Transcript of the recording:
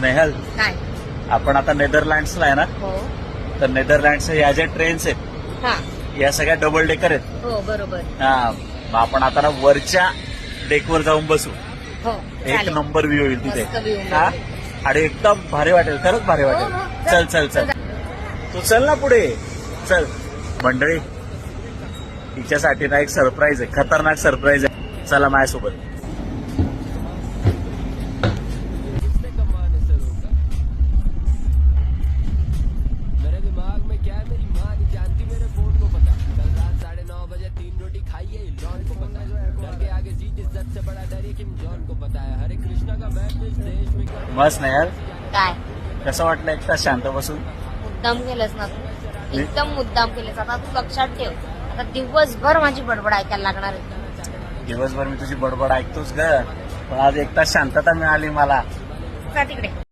स्नेहल काय? आपण आता नेदरलँड्सला आहे ना? हो. तर नेदरलँड्सच्या या ज्या ट्रेन्स आहेत हा. या सगळ्या डबल डेकर आहेत. हो बरोबर. हा मग आपण आता ना वरच्या डेकवर जाऊन बसू. हो एक चालेल. नंबर व्ह्यू होईल तिथे. मस्त view हा. आणि एकदम भारी वाटेल खरंच भारी हो, वाटेल. हो, चल. चल चल तू चल ना पुढे. चल. मंडळी तिच्यासाठी ना एक सरप्राईज आहे खतरनाक सरप्राईज आहे. चला माझ्यासोबत. जीत इज्जत से बड़ा डर ये किम जॉन को पता है। हरे कृष्णा का इस देश में क्या मस्त नाही यार। काय? कसं वाटलं एक तास शांत बसून? मुद्दाम केलंस ना तू. एकदम मुद्दाम केलंस. आता तू लक्षात ठेव. आता दिवसभर माझी बडबड ऐकायला लागणार आहे. दिवसभर मी तुझी बडबड ऐकतोच ग. पण आज एक तास शांतता मिळाली मला. जा तिकडे.